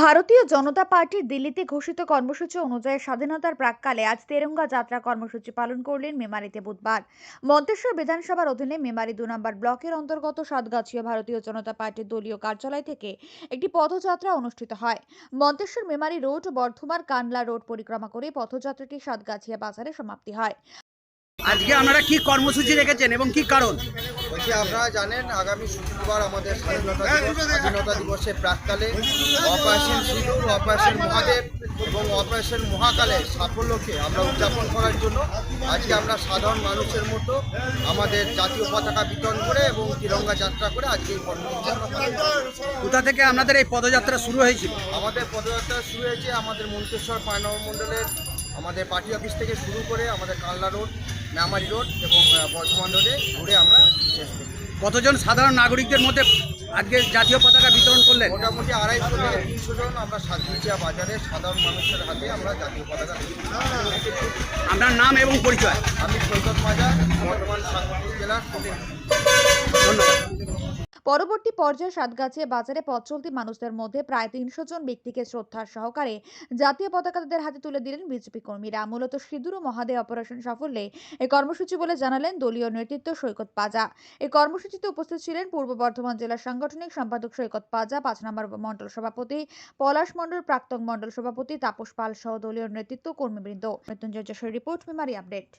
ভারতীয় জনতা পার্টির দিল্লিতে ঘোষিত কর্মসূচি অনুযায়ী স্বাধীনতার প্রাককালে আজ তেরঙ্গা যাত্রা কর্মসূচি পালন করলেন মেমারিতে বুধবার। মন্তেশ্বর বিধানসভার অধীনে মেমারি দু নম্বর ব্লকের অন্তর্গত সাতগাছিয়া ভারতীয় জনতা পার্টির দলীয় কার্যালয় থেকে একটি পথযাত্রা অনুষ্ঠিত হয়। মন্তেশ্বর মেমারি রোড, বর্ধমান কানলা রোড পরিক্রমা করে পথযাত্রাটি সাতগাছিয়া বাজারে সমাপ্তি হয়। আজকে আপনারা কি কর্মসূচি রেখেছেন এবং কি কারণ? বলছি আপনারা জানেন আগামী শুক্রবার আমাদের স্বাধীনতা দিবস স্বাধীনতা দিবসের প্রাককালে অপারেশন সিঁদুর অপারেশন মহাদেব এবং অপারেশন মহাকালের সাফল্যকে আমরা উদযাপন করার জন্য আজকে আমরা সাধারণ মানুষের মতো আমাদের জাতীয় পতাকা বিতরণ করে এবং তিরঙ্গা যাত্রা করে আজকে এই কর্মসূচি। কোথা থেকে আপনাদের এই পদযাত্রা শুরু হয়েছিল আমাদের পদযাত্রা শুরু হয়েছে আমাদের মন্তেশ্বর পায়নগর মণ্ডলের আমাদের পার্টি অফিস থেকে শুরু করে আমাদের কালনা রোড মেমারি রোড এবং বর্ধমান রোডে ঘুরে আমরা কতজন সাধারণ নাগরিকদের মধ্যে আজকে জাতীয় পতাকা বিতরণ করলেন? মোটামুটি আড়াইশো থেকে তিনশো জন আমরা সাতগুচিয়া বাজারে সাধারণ মানুষের হাতে আমরা জাতীয় পতাকা আপনার নাম এবং পরিচয়? আমি সৈকত মাজার বর্তমান সাতগুড়ি জেলার ধন্যবাদ। পরবর্তী পর্যায়ে সাতগাছিয়া বাজারে পথ চলতি মানুষদের মধ্যে প্রায় তিনশো জন ব্যক্তিকে শ্রদ্ধার সহকারে জাতীয় পতাকা তাদের হাতে তুলে দিলেন বিজেপি কর্মীরা। মূলত সিঁদুর ও মহাদে অপারেশন সাফল্যে এই কর্মসূচি বলে জানালেন দলীয় নেতৃত্ব সৈকত পাজা। এই কর্মসূচিতে উপস্থিত ছিলেন পূর্ব বর্ধমান জেলার সাংগঠনিক সম্পাদক সৈকত পাজা, পাঁচ নম্বর মন্ডল সভাপতি পলাশ মন্ডল প্রাক্তন মন্ডল সভাপতি তাপস পাল সহ দলীয় নেতৃত্ব কর্মীবৃন্দ। Mrityunjoy report, Memari update.